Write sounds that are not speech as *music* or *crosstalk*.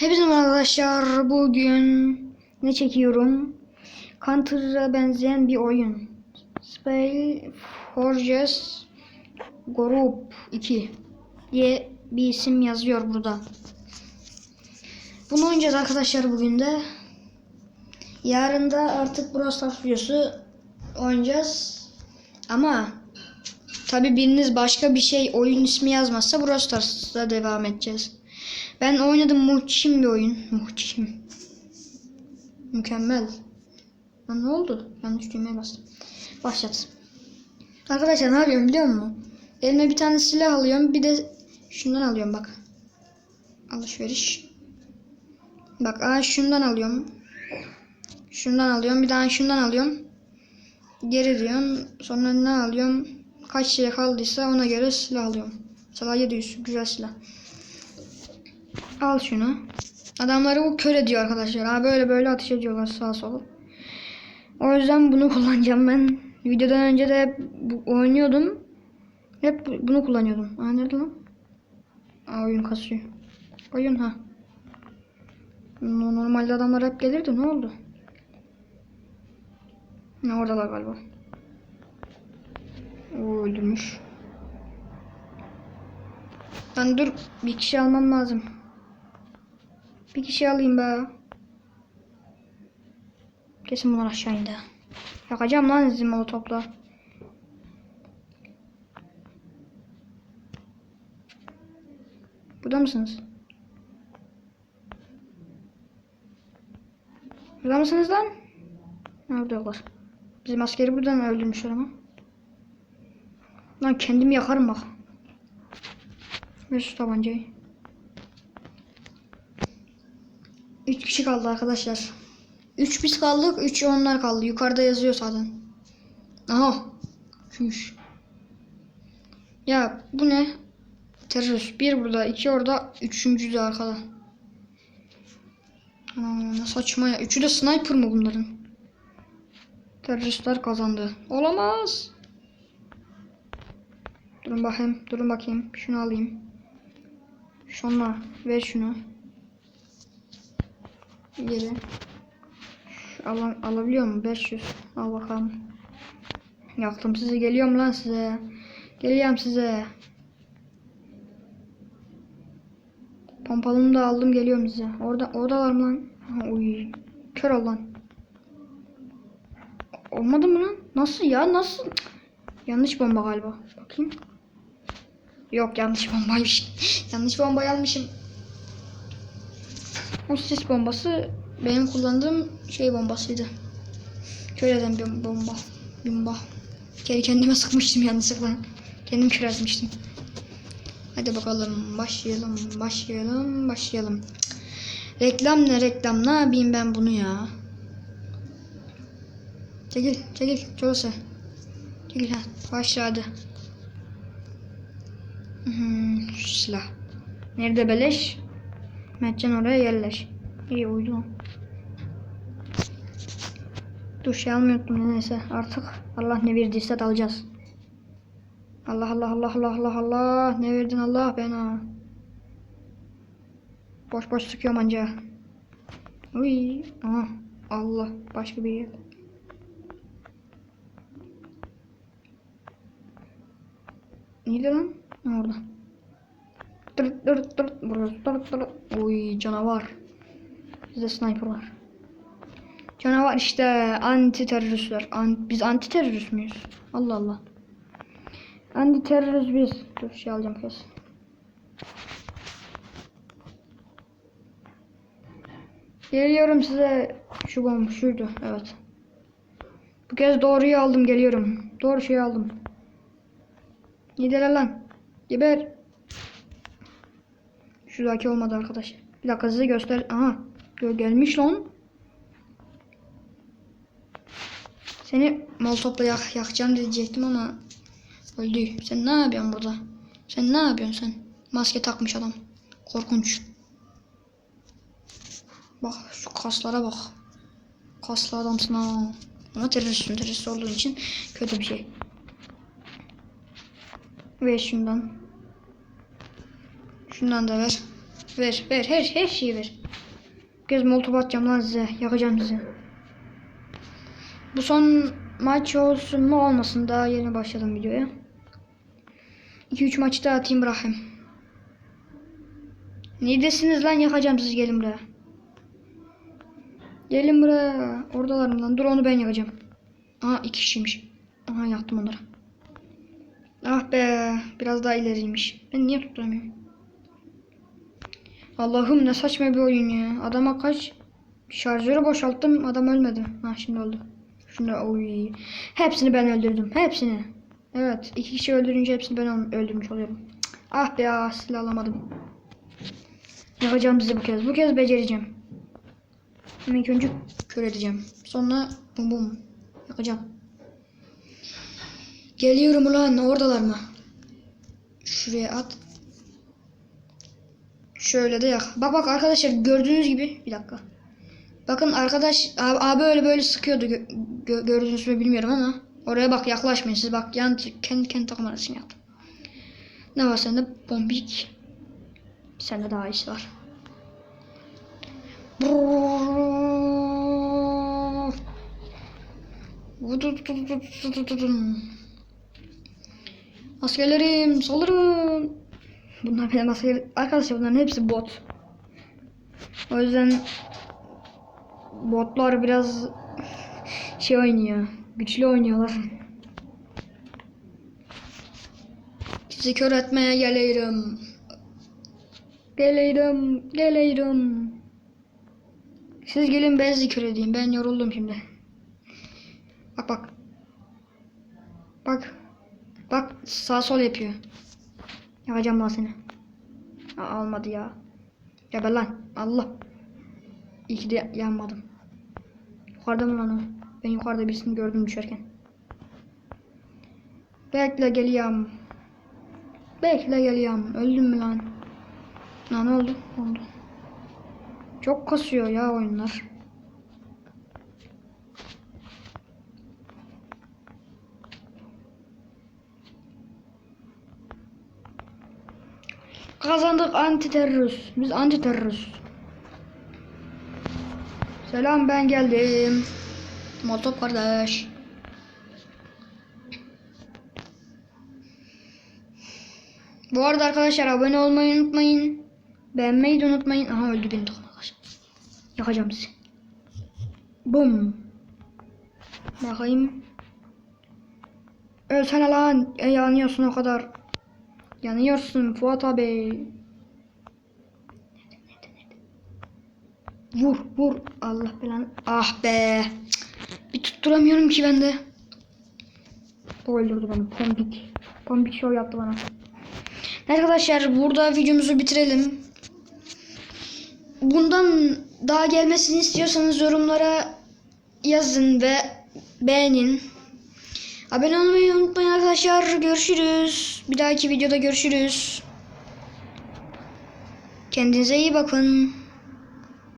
Hepinize arkadaşlar. Bugün ne çekiyorum? Counter'a benzeyen bir oyun. Spell Forges Group 2 diye bir isim yazıyor burada. Bunu oynayacağız arkadaşlar bugün de. Yarın da artık Brawl Stars videosu oynayacağız. Ama tabi biriniz başka bir şey oyun ismi yazmazsa Brawl Stars'da devam edeceğiz. Ben oynadım muhteşem bir oyun. Muhteşem. Mükemmel. Lan ne oldu? Yanlış düğmeye bastım. Başlat. Arkadaşlar ne yapıyorum biliyor musun? Elime bir tane silah alıyorum. Bir de şundan alıyorum bak. Alışveriş. Bak aa şundan alıyorum. Şundan alıyorum. Bir daha şundan alıyorum. Geri diyorum. Sonra ne alıyorum? Kaç şey kaldıysa ona göre silah alıyorum. Mesela 700 güzel silah. Al şunu. Adamları bu kör ediyor arkadaşlar. Ha böyle böyle ateş ediyorlar sağa sola. O yüzden bunu *laughs* kullanacağım ben. Videodan önce de hep oynuyordum. Hep bu- bunu kullanıyordum. Aa nerede lan? Aa oyun kasıyor. Oyun ha. No- Normalde adamlar hep gelirdi. Ne oldu? Ne oradalar galiba. O öldürmüş. Lan dur bir kişi almam lazım. Bir kişi alayım be. Kesin bunlar aşağı indi. Yakacağım lan sizin molotopla. Burada mısınız? Burada mısınız lan? Nerede yoklar? Bizim askeri buradan öldürmüşler ama. Lan kendimi yakarım bak. Şu tabancayı. Üç kişi kaldı arkadaşlar. Üç biz kaldık, üç onlar kaldı. Yukarıda yazıyor zaten. Aha. Şuymuş. Ya bu ne? Terörist. Bir burada, iki orada, üçüncü de arkada. Aa, ne saçma ya. Üçü de sniper mı bunların? Teröristler kazandı. Olamaz. Durun bakayım, durun bakayım. Şunu alayım. Şunla, ver şunu. Geri. Şu Al, alabiliyor mu? 500. Al bakalım. Yaktım sizi. Geliyorum lan size. Geliyorum size. Pompalımı da aldım geliyorum size. Orada orada var mı lan? Aha, uy. Kör ol lan. Olmadı mı lan? Nasıl ya? Nasıl? Yanlış bomba galiba. Bakayım. Yok yanlış bombaymış. *laughs* yanlış bombayı almışım. O sis bombası benim kullandığım şey bombasıydı. Kör eden bir bomba. Bomba. Geri kendime sıkmıştım yanlışlıkla. Kendim kör. Hadi bakalım başlayalım başlayalım başlayalım. Reklam ne reklam ne yapayım ben bunu ya. Çekil çekil Jose. Çekil ha başla hadi. Hmm, silah. Nerede beleş? Mertcan oraya yerleş. İyi lan. Dur şey almıyordum neyse artık Allah ne verdiyse dalacağız. Allah Allah Allah Allah Allah Allah ne verdin Allah bana. Boş boş sıkıyorum anca. Uy. Aha. Allah başka bir yer. Neydi lan? Ha, orada. Dır dır dır burası dır dır. Uy canavar. Bizde sniper var. Canavar işte anti teröristler. An biz anti terörist müyüz? Allah Allah. Anti terörist biz. Dur şey alacağım kes. Geliyorum size. Şu bomba şuydu. Evet. Bu kez doğruyu aldım geliyorum. Doğru şeyi aldım. Gideler lan. Geber. Şuradaki olmadı arkadaş. Bir dakika size göster. Aha. Gelmiş lan. Seni molotopla yak yakacağım diyecektim ama öldü. Sen ne yapıyorsun burada? Sen ne yapıyorsun sen? Maske takmış adam. Korkunç. Bak şu kaslara bak. Kaslı adamsın ha. Ama teröristsin. Terörist olduğun için kötü bir şey. Ver şundan. Şundan da ver. Ver ver her her şeyi ver. kez molotof atacağım lan size. Yakacağım sizi. Bu son maç olsun mu olmasın. Daha yeni başladım videoya. 2-3 maçı da atayım bırakayım. Neredesiniz lan yakacağım sizi gelin buraya. Gelin buraya. Oradalarım lan. Dur onu ben yakacağım. Aha iki kişiymiş. Aha yaktım onları. Ah be. Biraz daha ileriymiş. Ben niye tutturamıyorum? Allah'ım ne saçma bir oyun ya. Adama kaç şarjörü boşalttım. Adam ölmedi. Ha şimdi oldu. Şimdi oy. Hepsini ben öldürdüm. Hepsini. Evet. iki kişi öldürünce hepsini ben öldürmüş oluyorum. Ah be ya silah alamadım. Yapacağım sizi bu kez. Bu kez becereceğim. Ama önce kör edeceğim. Sonra bum bum. Yakacağım. Geliyorum ulan. Oradalar mı? Şuraya at. Şöyle de yak. Bak bak arkadaşlar gördüğünüz gibi. Bir dakika. Bakın arkadaş abi, öyle böyle sıkıyordu. Gö- gördünüz mü bilmiyorum ama. Oraya bak yaklaşmayın siz bak yan kendi kendi takım arasını yaptım. Ne var sende? Bombik. Sende daha iyisi var. Askerlerim saldırın. Bunlar benim asker... Arkadaşlar bunların hepsi bot. O yüzden botlar biraz şey oynuyor. Güçlü oynuyorlar. Sizi kör etmeye geliyorum. Geliyorum, geliyorum. Siz gelin ben sizi kör edeyim. Ben yoruldum şimdi. Bak bak. Bak. Bak sağ sol yapıyor. Yakacağım lan seni. Aa, almadı ya. Ben lan. Allah. İyi ki de yanmadım. Yukarıda mı lan o? Ben yukarıda birisini gördüm düşerken. Bekle geliyorum. Bekle geliyorum. Öldüm mü lan? Lan oldu? Oldu. Çok kasıyor ya oyunlar. Kazandık anti terörist. Biz anti terörist. Selam ben geldim. Molotov kardeş. Bu arada arkadaşlar abone olmayı unutmayın. Beğenmeyi de unutmayın. Aha öldü benim takım arkadaşlar. Yakacağım sizi. Bum. Bakayım. Ölsene lan. E, yanıyorsun o kadar. Yanıyorsun Fuat abi. Vur vur. Allah belanı. Ah be. Bir tutturamıyorum ki ben de. O öldürdü beni. Pompik. Pompik show yaptı bana. Arkadaşlar burada videomuzu bitirelim. Bundan daha gelmesini istiyorsanız yorumlara yazın ve beğenin. Abone olmayı unutmayın arkadaşlar. Görüşürüz. Bir dahaki videoda görüşürüz. Kendinize iyi bakın.